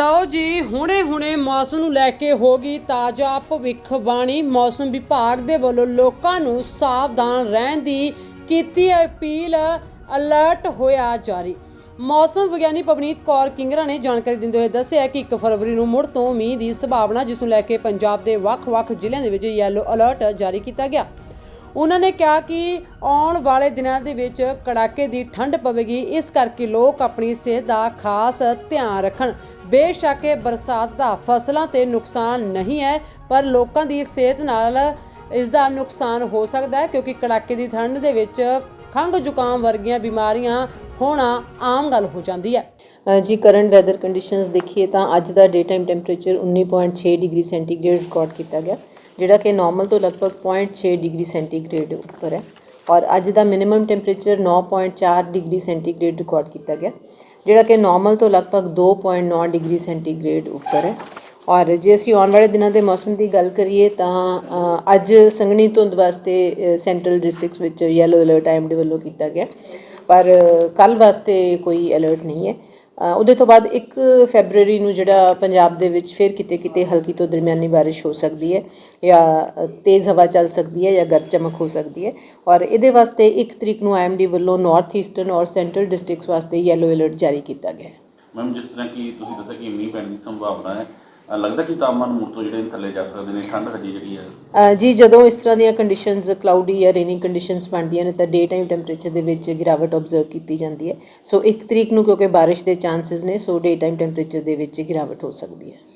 ਲਓ ਜੀ ਹੁਣੇ-ਹੁਣੇ ਮੌਸਮ ਨੂੰ ਲੈ ਕੇ ਹੋ ਗਈ ਤਾਜ਼ਾ ਭਵਿੱਖਬਾਣੀ ਮੌਸਮ ਵਿਭਾਗ ਦੇ ਵੱਲੋਂ ਲੋਕਾਂ ਨੂੰ ਸਾਵਧਾਨ ਰਹਿਣ ਦੀ ਕੀਤੀ ਅਪੀਲ, ਅਲਰਟ ਹੋਇਆ ਜਾਰੀ। ਮੌਸਮ ਵਿਗਿਆਨੀ ਪਵਨੀਤ ਕੌਰ ਕਿੰਗਰਾ ਨੇ ਜਾਣਕਾਰੀ ਦਿੰਦੇ ਹੋਏ ਦੱਸਿਆ ਕਿ 1 ਫਰਵਰੀ ਨੂੰ ਮੁੜ ਤੋਂ ਮੀਂਹ ਦੀ ਸੰਭਾਵਨਾ, ਜਿਸ ਨੂੰ ਲੈ ਕੇ ਪੰਜਾਬ ਦੇ ਵੱਖ-ਵੱਖ ਜ਼ਿਲ੍ਹਿਆਂ ਦੇ ਵਿੱਚ ਯੈਲੋ ਅਲਰਟ ਜਾਰੀ ਕੀਤਾ ਗਿਆ। ਉਹਨਾਂ ਨੇ ਕਿਹਾ ਕਿ ਆਉਣ ਵਾਲੇ ਦਿਨਾਂ ਦੇ ਵਿੱਚ ਕੜਾਕੇ ਦੀ ਠੰਡ ਪਵੇਗੀ, ਇਸ ਕਰਕੇ ਲੋਕ ਆਪਣੀ ਸਿਹਤ ਦਾ ਖਾਸ ਧਿਆਨ ਰੱਖਣ। ਬੇਸ਼ੱਕ ਇਹ ਬਰਸਾਤ ਦਾ ਫਸਲਾਂ ਤੇ ਨੁਕਸਾਨ ਨਹੀਂ ਹੈ, ਪਰ ਲੋਕਾਂ ਦੀ ਸਿਹਤ ਨਾਲ ਇਸ ਦਾ ਨੁਕਸਾਨ ਹੋ ਸਕਦਾ ਹੈ, ਕਿਉਂਕਿ ਕੜਾਕੇ ਦੀ ਠੰਡ ਦੇ ਵਿੱਚ ਖੰਘ ਜ਼ੁਕਾਮ ਵਰਗੀਆਂ ਬਿਮਾਰੀਆਂ ਹੋਣਾ ਆਮ ਗੱਲ ਹੋ ਜਾਂਦੀ ਹੈ। ਜੀ ਕਰੰਟ ਵੈਦਰ ਕੰਡੀਸ਼ਨਸ ਦੇਖੀਏ ਤਾਂ ਅੱਜ ਦਾ day time temperature 19.6 degree centigrade record ਕੀਤਾ ਗਿਆ। ਜਿਹੜਾ ਕਿ ਨਾਰਮਲ ਤੋਂ ਲਗਭਗ 0.6 ਡਿਗਰੀ ਸੈਂਟੀਗ੍ਰੇਡ ਉੱਪਰ ਹੈ ਔਰ ਅੱਜ ਦਾ minimum temperature 9.4 degree centigrade record ਕੀਤਾ ਗਿਆ, ਜਿਹੜਾ ਕਿ ਨਾਰਮਲ ਤੋਂ ਲਗਭਗ 2.9 ਡਿਗਰੀ ਸੈਂਟੀਗ੍ਰੇਡ ਉੱਪਰ ਹੈ। ਔਰ ਜੇ ਅਸੀਂ ਆਉਣ ਵਾਲੇ ਦਿਨਾਂ ਦੇ ਮੌਸਮ ਦੀ ਗੱਲ ਕਰੀਏ ਤਾਂ ਅੱਜ ਸੰਘਣੀ ਧੁੰਦ ਵਾਸਤੇ ਸੈਂਟਰਲ ਡਿਸਟ੍ਰਿਕਟਸ ਵਿੱਚ ਯੈਲੋ ਅਲਰਟ ਆਈਐਮਡੀ ਵੱਲੋਂ ਕੀਤਾ ਗਿਆ। ਪਰ ਕੱਲ ਵਾਸਤੇ ਕੋਈ ਅਲਰਟ ਨਹੀਂ ਹੈ। ਉਹਦੇ ਤੋਂ ਬਾਅਦ 1 ਫੈਬਰੂਅਰੀ ਨੂੰ ਜਿਹੜਾ ਪੰਜਾਬ ਦੇ ਵਿੱਚ ਫਿਰ ਕਿਤੇ ਕਿਤੇ ਹਲਕੀ ਤੋਂ ਦਰਮਿਆਨੀ ਬਾਰਿਸ਼ ਹੋ ਸਕਦੀ ਹੈ ਜਾਂ ਤੇਜ਼ ਹਵਾ ਚੱਲ ਸਕਦੀ ਹੈ ਜਾਂ ਗਰਜ ਚਮਕ ਹੋ ਸਕਦੀ ਹੈ। ਔਰ ਇਹਦੇ ਵਾਸਤੇ 1 ਤਰੀਕ ਨੂੰ ਆਈਐਮਡੀ ਵੱਲੋਂ ਨਾਰਥ ਈਸਟਰਨ ਔਰ ਸੈਂਟਰਲ ਡਿਸਟ੍ਰਿਕਟਸ ਵਾਸਤੇ ਯੈਲੋ ਅਲਰਟ ਜਾਰੀ ਕੀਤਾ ਗਿਆ ਹੈ। ਮੈਮ ਜਿਸ ਤਰ੍ਹਾਂ ਕਿ ਤੁਸੀਂ ਦੱਸਿਆ ਕਿ ਮੀਂਹ ਪੈਣ ਦੀ ਸੰਭਾਵਨਾ ਹੈ ਅਹ ਲੱਗਦਾ ਕਿ ਤਾਪਮਾਨ ਮੁੜ ਤੋਂ ਜਿਹੜੇ ਨੇ ਥੱਲੇ ਜਾ ਸਕਦੇ ਨੇ ਠੰਡ ਹਜੇ ਜਿਹੜੀ ਹੈ। ਅ, ਜੀ ਜਦੋਂ ਇਸ ਤਰ੍ਹਾਂ ਦੀਆਂ ਕੰਡੀਸ਼ਨਸ ਕਲਾਉਡੀ ਜਾਂ ਰੇਨੀ ਕੰਡੀਸ਼ਨਸ ਬਣਦੀਆਂ ਨੇ ਤਾਂ ਡੇ ਟਾਈਮ ਟੈਂਪਰੇਚਰ ਦੇ ਵਿੱਚ ਗਿਰਾਵਟ ਆਬਜ਼ਰਵ ਕੀਤੀ ਜਾਂਦੀ ਹੈ। ਸੋ 1 ਤਰੀਕ ਨੂੰ ਕਿਉਂਕਿ ਬਾਰਿਸ਼ ਦੇ ਚਾਂਸਸ ਨੇ ਸੋ ਡੇ ਟਾਈਮ ਟੈਂਪਰੇਚਰ ਦੇ ਵਿੱਚ ਗਿਰਾਵਟ ਹੋ ਸਕਦੀ ਹੈ।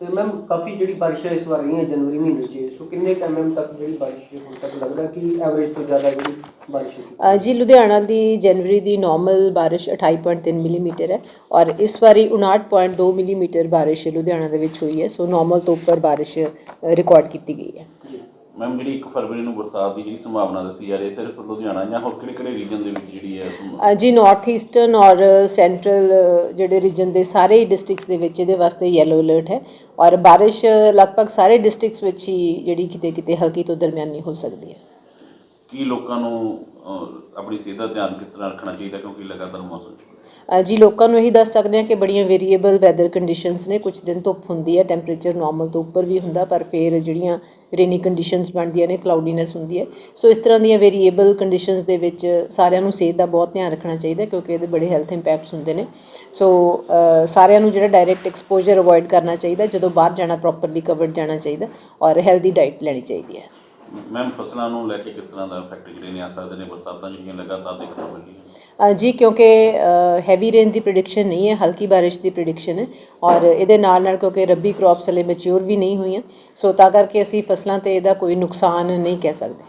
ਤੇ ਮੈਮ ਕਾਫੀ ਜਿਹੜੀ ਬਾਰਿਸ਼ਾਂ ਇਸ ਵਾਰ ਰਹੀਆਂ ਜਨਵਰੀ ਮਹੀਨੇ 'ਚ ਸੋ ਕਿੰਨੇ ਐਮਐਮ ਤੱਕ ਜਿਹੜੀ ਬਾਰਿਸ਼ ਹੁਣ ਤੱਕ ਲੱਗਦਾ ਕਿ ਐਵਰੇਜ ਤੋਂ ਜ਼ਿਆਦਾ ਜਿਹੜੀ ਬਾਰਿਸ਼ ਹੋ ਅ, ਜੀ ਲੁਧਿਆਣਾ ਦੀ ਜਨਵਰੀ ਦੀ ਨਾਰਮਲ ਬਾਰਿਸ਼ 28.3 ਮਿਲੀਮੀਟਰ ਹੈ ਔਰ ਇਸ ਵਾਰੀ 59.2 ਮਿਲੀਮੀਟਰ ਬਾਰਿਸ਼ ਲੁਧਿਆਣਾ ਦੇ ਵਿੱਚ ਹੋਈ ਹੈ ਸੋ ਨਾਰਮਲ ਤੋਂ ਉੱਪਰ ਬਾਰਿਸ਼ ਰਿਕਾਰਡ ਕੀਤੀ ਗਈ ਹੈ। ਮੈਮ ਜਿਹੜੀ 1 ਫਰਵਰੀ ਨੂੰ ਬਰਸਾਤ ਦੀ ਜਿਹੜੀ ਸੰਭਾਵਨਾ ਦੱਸੀ ਜਾ ਰਹੀ ਹੈ ਸਿਰਫ ਲੁਧਿਆਣਾ ਜਾਂ ਹੋਰ ਕਿਹੜੇ ਕਿਹੜੇ ਰੀਜਨ ਦੇ ਵਿੱਚ ਜਿਹੜੀ ਹੈ ਸੰਭਾਵਨਾ? ਅ, ਜੀ ਨਾਰਥ ਈਸਟਰਨ ਔਰ ਸੈਂਟਰਲ ਜਿਹੜੇ ਰੀਜਨ ਦੇ ਸਾਰੇ ਡਿਸਟ੍ਰਿਕਟਸ ਦੇ ਵਿੱਚ ਇਹਦੇ ਵਾਸਤੇ ਯੈਲੋ ਅਲਰਟ ਹੈ ਔਰ ਬਾਰਿਸ਼ ਲਗਭਗ ਸਾਰੇ ਡਿਸਟ੍ਰਿਕਟਸ ਵਿੱਚ ਹੀ ਜਿਹੜੀ ਕਿਤੇ ਕਿਤੇ ਹਲਕੀ ਤੋਂ ਦਰਮਿਆਨੀ ਹੋ ਸਕਦੀ ਹੈ ਕੀ ਲੋਕਾਂ ਨੂੰ ਅਹ, ਆਪਣੀ ਸਿਹਤ ਦਾ ਧਿਆਨ ਕਿਸ ਤਰ੍ਹਾਂ ਰੱਖਣਾ ਚਾਹੀਦਾ ਕਿਉਂਕਿ ਲਗਾਤਾਰ ਮੌਸਮ ਜੀ ਲੋਕਾਂ ਨੂੰ ਇਹੀ ਦੱਸ ਸਕਦੇ ਹਾਂ ਕਿ ਬੜੀਆਂ ਵੇਰੀਏਬਲ ਵੈਦਰ ਕੰਡੀਸ਼ਨਸ ਨੇ। ਕੁਝ ਦਿਨ ਧੁੱਪ ਹੁੰਦੀ ਹੈ ਟੈਂਪਰੇਚਰ ਨਾਰਮਲ ਤੋਂ ਉੱਪਰ ਵੀ ਹੁੰਦਾ, ਪਰ ਫਿਰ ਜਿਹੜੀਆਂ ਰੇਨੀ ਕੰਡੀਸ਼ਨਸ ਬਣਦੀਆਂ ਨੇ ਕਲਾਉਡੀਨੈਸ ਹੁੰਦੀ ਹੈ। ਸੋ ਇਸ ਤਰ੍ਹਾਂ ਦੀਆਂ ਵੇਰੀਏਬਲ ਕੰਡੀਸ਼ਨਸ ਦੇ ਵਿੱਚ ਸਾਰਿਆਂ ਨੂੰ ਸਿਹਤ ਦਾ ਬਹੁਤ ਧਿਆਨ ਰੱਖਣਾ ਚਾਹੀਦਾ, ਕਿਉਂਕਿ ਇਹਦੇ ਬੜੇ ਹੈਲਥ ਇੰਪੈਕਟਸ ਹੁੰਦੇ ਨੇ। ਸੋ ਸਾਰਿਆਂ ਨੂੰ ਜਿਹੜਾ ਡਾਇਰੈਕਟ ਐਕਸਪੋਜ਼ਰ ਅਵੋਇਡ ਕਰਨਾ ਚਾਹੀਦਾ, ਜਦੋਂ ਬਾਹਰ ਜਾਣਾ ਪ੍ਰੋਪਰਲੀ ਕਵਰਡ ਜਾਣਾ ਚਾਹੀਦਾ, ਔਰ ਹੈਲਦੀ ਡਾਈਟ ਲੈਣੀ ਚਾਹੀਦੀ ਹੈ। ਮੈਮ ਫਸਲਾਂ ਨੂੰ ਲੈ ਕੇ ਕਿਸ ਤਰ੍ਹਾਂ ਦਾ ਇਫੈਕਟ ਜਿਹੜੇ ਨੇ ਆ ਸਕਦੇ ਨੇ, ਬਰਸਾਤਾਂ ਜਿਹੜੀਆਂ ਲਗਾਤਾਰ ਦੇਖਣ ਨੂੰ ਮਿਲੀਆਂ ਜੀ, ਕਿਉਂਕਿ ਹੈਵੀ ਰੇਨ ਦੀ ਪ੍ਰੈਡਿਕਸ਼ਨ ਨਹੀਂ ਹੈ, ਹਲਕੀ ਬਾਰਿਸ਼ ਦੀ ਪ੍ਰੈਡਿਕਸ਼ਨ ਹੈ ਔਰ ਇਹਦੇ ਨਾਲ ਨਾਲ ਕਿਉਂਕਿ ਰੱਬੀ ਕ੍ਰੌਪਸ ਹਲੇ ਮੈਚੁਰ ਵੀ ਨਹੀਂ ਹੋਈਆਂ, ਸੋ ਤਾਂ ਕਰਕੇ ਅਸੀਂ ਫਸਲਾਂ ਤੇ ਇਹਦਾ ਕੋਈ ਨੁਕਸਾਨ ਨਹੀਂ ਕਹਿ ਸਕਦੇ।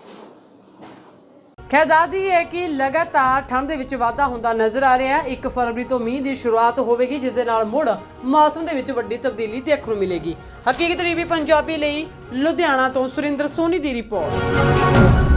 ਖੈਰ ਦੱਸਦੀ ਹੈ ਕਿ ਲਗਾਤਾਰ ਠੰਡ ਦੇ ਵਿੱਚ ਵਾਧਾ ਹੁੰਦਾ ਨਜ਼ਰ ਆ ਰਿਹਾ ਹੈ। 1 ਫਰਵਰੀ ਤੋਂ ਮੀਂਹ ਦੀ ਸ਼ੁਰੂਆਤ ਹੋਵੇਗੀ, ਜਿਸ ਦੇ ਨਾਲ ਮੁੜ ਮੌਸਮ ਦੇ ਵਿੱਚ ਵੱਡੀ ਤਬਦੀਲੀ ਦੇਖਣ ਨੂੰ ਮਿਲੇਗੀ। ਹਕੀਕਤ ਰੀਵੀ ਪੰਜਾਬੀ ਲਈ ਲੁਧਿਆਣਾ ਤੋਂ ਸੁਰਿੰਦਰ ਸੋਨੀ ਦੀ ਰਿਪੋਰਟ।